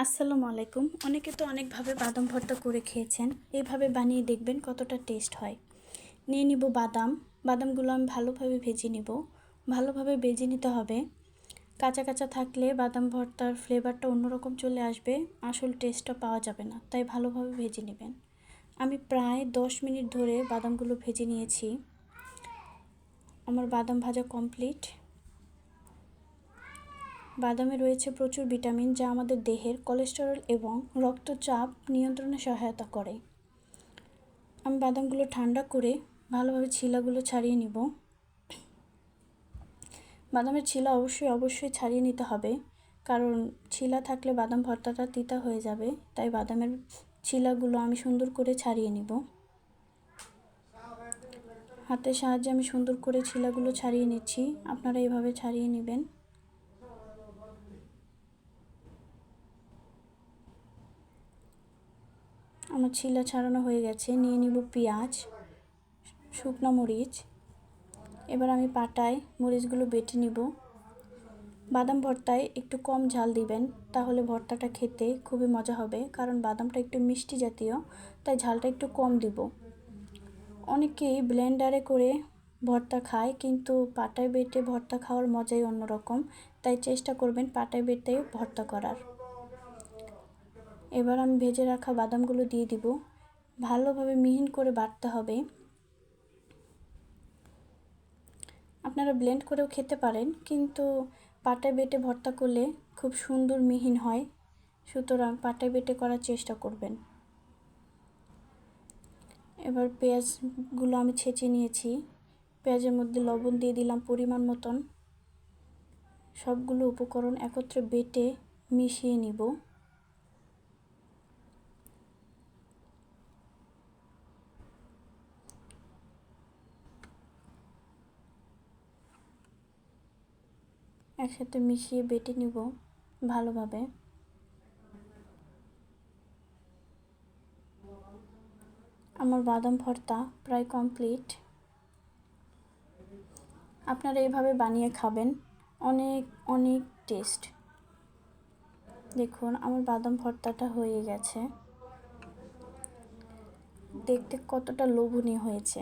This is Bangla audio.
আসসালামু আলাইকুম। অনেকে তো অনেকভাবে বাদাম ভর্তা করে খেয়েছেন। এইভাবে বানিয়ে দেখবেন কতটা টেস্ট হয়। নিয়ে নিব বাদাম। বাদামগুলো আমি ভালোভাবে ভেজে নিব। ভালোভাবে ভেজে নিতে হবে। কাঁচা কাঁচা থাকলে বাদাম ভর্তার ফ্লেভারটা অন্যরকম চলে আসবে। আসল টেস্টটা পাওয়া যাবে না। তাই ভালোভাবে ভেজে নেবেন। আমি প্রায় দশ মিনিট ধরে বাদামগুলো ভেজে নিয়েছি। আমার বাদাম ভাজা কমপ্লিট। বাদামে রয়েছে প্রচুর ভিটামিন যা আমাদের দেহের কোলেস্টেরল এবং রক্তচাপ নিয়ন্ত্রণে সহায়তা করে। আমি বাদামগুলো ঠান্ডা করে ভালোভাবে ছিলাগুলো ছাড়িয়ে নিব। বাদামের ছিলা অবশ্যই অবশ্যই ছাড়িয়ে নিতে হবে, কারণ ছিলা থাকলে বাদাম ভর্তাটা তিতা হয়ে যাবে, তাই বাদামের ছিলাগুলো আমি সুন্দর করে ছাড়িয়ে নিব। হাতের সাহায্যে আমি সুন্দর করে ছিলাগুলো ছাড়িয়ে নিচ্ছি। আপনারা এভাবে ছাড়িয়ে নেবেন। আমার ছিলা ছাড়ানো হয়ে গেছে। নিয়ে নিব পেঁয়াজ, শুকনো মরিচ। এবার আমি পাটায় মরিচগুলো বেটে নিব। বাদাম ভর্তায় একটু কম ঝাল দিবেন, তাহলে ভর্তাটা খেতে খুবই মজা হবে, কারণ বাদামটা একটু মিষ্টি জাতীয়, তাই ঝালটা একটু কম দিব। অনেকেই ব্লেন্ডারে করে ভর্তা খায়, কিন্তু পাটায় বেটে ভর্তা খাওয়ার মজাই অন্যরকম, তাই চেষ্টা করবেন পাটায় বেটে ভর্তা করার। এবার আমি ভেজে রাখা বাদামগুলো দিয়ে দিব। ভালোভাবে মিহিন করে বাটতে হবে। আপনারা ব্লেন্ড করেও খেতে পারেন, কিন্তু পাটায় বেটে ভর্তা করলে খুব সুন্দর মিহিন হয়। সুতরাং পাটায় বেটে করার চেষ্টা করবেন। এবার পেঁয়াজগুলো আমি ছেঁচে নিয়েছি। পেঁয়াজের মধ্যে লবণ দিয়ে দিলাম পরিমাণ মতন। সবগুলো উপকরণ একত্রে বেটে মিশিয়ে নিব। একসাথে মিশিয়ে বেটে নিব ভালোভাবে। আমার বাদাম ভর্তা প্রায় কমপ্লিট। আপনারা এভাবে বানিয়ে খাবেন, অনেক অনেক টেস্ট। দেখুন, আমার বাদাম ভর্তাটা হয়ে গেছে। দেখতে কতটা লোভনীয় হয়েছে।